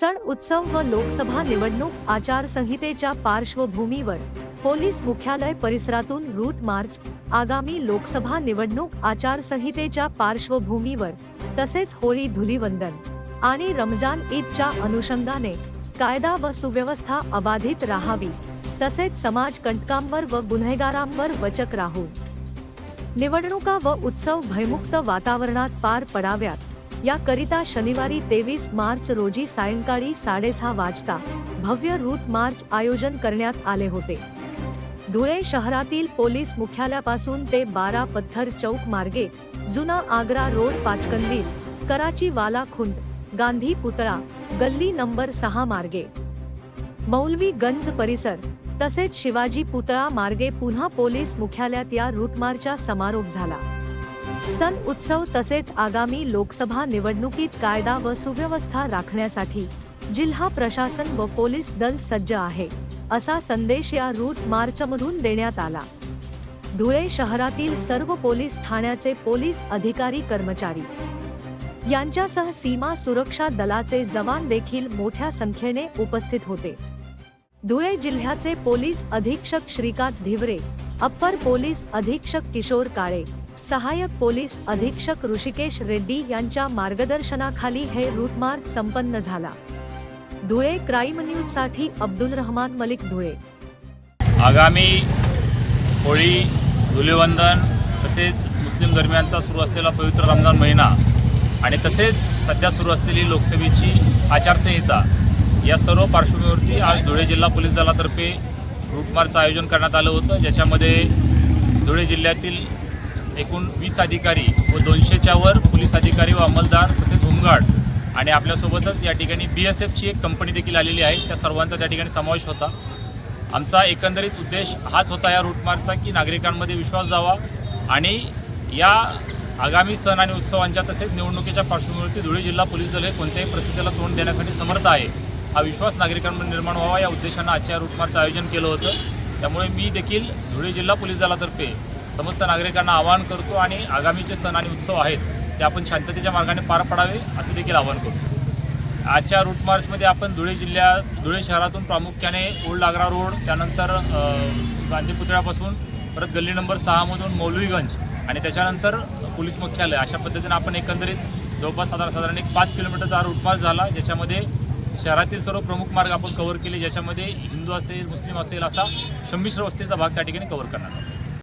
सण उत्सव व लोकसभा निवडणूक आचारसंहितेच्या पार्श्वभूमीवर पोलीस मुख्यालय परिसरातून रूट मार्च आगामी लोकसभा निवडणूक आचारसंहितेच्या पार्श्वभूमीवर तसेच होळी धुलीवंदन आणि रमजान ईदच्या अनुषंगाने कायदा व सुव्यवस्था अबाधित राहावी तसेच समाज कंटकांवर व गुन्हेगारांवर वचक राहू. निवडणुका व उत्सव भयमुक्त वातावरणात पार पडाव्यात. याकरिता शनिवारी तेवीस मार्च रोजी सायंकाळी साडेसहा वाजता भव्य रूट मार्च आयोजन करण्यात आले होते. धुळे शहरातील पोलीस मुख्यालयापासून ते बारा पत्थर चौक मार्गे जुना आग्रा रोड पाचकंदील कराची वाला गांधी पुतळा गल्ली नंबर सहा मार्गे. मौलवी गंज परिसर तसेच शिवाजी पुतळा मार्गे पुन्हा पोलीस मुख्यालयात या रूटमार्चा समारोप झाला. सण उत्सव तसेच आगामी लोकसभा निवडणुकीत कायदा व सुव्यवस्था राखण्यासाठी जिल्हा प्रशासन व पोलीस दल सज्ज आहे असा संदेश या रूट मार्चमधून देण्यात आला. धुळे शहरातील सर्व पोलीस ठाण्याचे पोलीस अधिकारी कर्मचारी यांच्यासह सीमा सुरक्षा दलाचे जवान देखील मोठ्या संख्येने उपस्थित होते. धुळे जिल्ह्याचे पोलीस अधीक्षक श्रीकांत धिवरे अप्पर पोलीस अधीक्षक किशोर काळे सहाय्यक पोलीस अधीक्षक ऋषिकेश रेड्डी यांच्या मार्गदर्शनाखाली हे रूटमार्च संपन्न झाला. धुळे क्राईम न्यूजसाठी अब्दुल रहमान मलिक धुळे. आगामी होळी धुलेवंदन तसेच मुस्लिम दरम्यानचा सुरू असलेला पवित्र रमजान महिना आणि तसेच सध्या सुरू असलेली लोकसभेची आचारसंहिता या सर्व पार्श्वभूमीवरती आज धुळे जिल्हा पोलीस दलातर्फे रूटमार्चचं आयोजन करण्यात आलं होतं. ज्याच्यामध्ये धुळे जिल्ह्यातील एकूण वीस अधिकारी व दोनशेच्या वर पोलीस अधिकारी व अंमलदार तसेच होमगार्ड आणि आपल्यासोबतच या ठिकाणी बी एस एफची एक कंपनी देखील आलेली आहे. त्या सर्वांचा त्या ठिकाणी समावेश होता. आमचा एकंदरीत उद्देश हाच होता या रूटमार्गचा की नागरिकांमध्ये विश्वास जावा आणि या आगामी सण आणि उत्सवांच्या तसेच निवडणुकीच्या पार्श्वभूमीवरती धुळे जिल्हा पोलीस दल हे कोणत्याही परिस्थितीला तोंड देण्यासाठी समर्थ आहे. हा विश्वास नागरिकांमध्ये निर्माण व्हावा या उद्देशानं आजच्या रूटमार्गचं आयोजन केलं होतं. त्यामुळे मी देखील धुळे जिल्हा पोलीस दलातर्फे समस्त नागरिकांना आवाहन करतो आणि आगामीचे सण आणि उत्सव आहेत ते आपण शांततेच्या मार्गाने पार पाडावे असं देखील आवाहन करतो. आजच्या रूट मार्चमध्ये आपण धुळे जिल्ह्यात धुळे शहरातून प्रामुख्याने ओल्ड आग्रा रोड त्यानंतर गांधीपुतळ्यापासून परत गल्ली नंबर सहामधून मौलवीगंज आणि त्याच्यानंतर पोलीस मुख्यालय. अशा पद्धतीने आपण एकंदरीत जवळपास साधारण साधारण एक पाच किलोमीटरचा हा रूट मार्च झाला ज्याच्यामध्ये शहरातील सर्व प्रमुख मार्ग आपण कव्हर केले ज्याच्यामध्ये हिंदू असेल मुस्लिम असेल असा संमिश्र वस्तीचा भाग त्या ठिकाणी कव्हर करणार आहोत